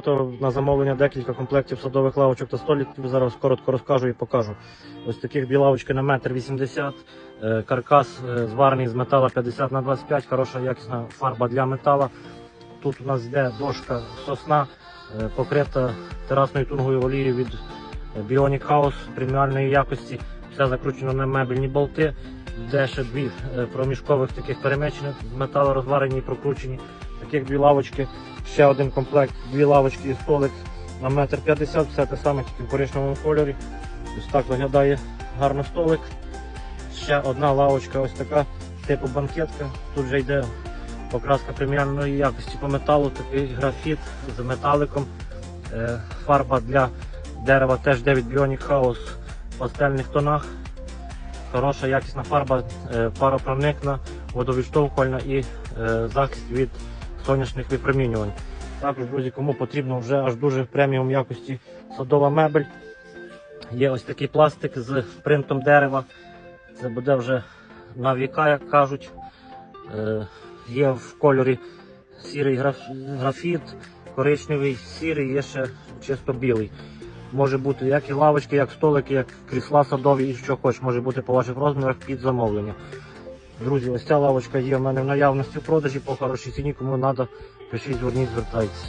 То на замовлення декілька комплектів садових лавочок та столиків. Зараз коротко розкажу і покажу. Ось таких дві лавочки на метр 80, е, каркас е, зварений з метала 50 на 25, хороша якісна фарба для метала. Тут у нас йде дошка сосна, е, покрита терасною тунгою олією від Bionic House преміальної якості. Все закручено на мебельні болти. Де ще дві проміжкових таких перемечених з металу розварені і прокручені. Таких дві лавочки, ще один комплект, дві лавочки і столик на метр 50, все те саме, тільки в коричневому кольорі. Ось так виглядає гарно столик. Ще одна лавочка, ось така, типу банкетка. Тут вже йде покраска преміальної якості по металу, такий графіт з металиком. Е, Фарба для дерева теж 9 Bionic House в пастельних тонах. Хороша якісна фарба, е, паропроникна, водовідштовхувальна і е, захист від сонячних випромінювань. Також, друзі, кому потрібно вже аж дуже преміум якості садова мебель. Є ось такий пластик з принтом дерева. Це буде вже на віка, як кажуть. Е, Є в кольорі сірий графіт, коричневий, сірий, є ще чисто білий. Може бути як і лавочки, як столики, як крісла садові і що хоч, може бути по ваших розмірах під замовлення. Друзі, ось ця лавочка є в мене в наявності в продажі по хорошій ціні. Кому треба, пишіть, зверніть, звертайтеся.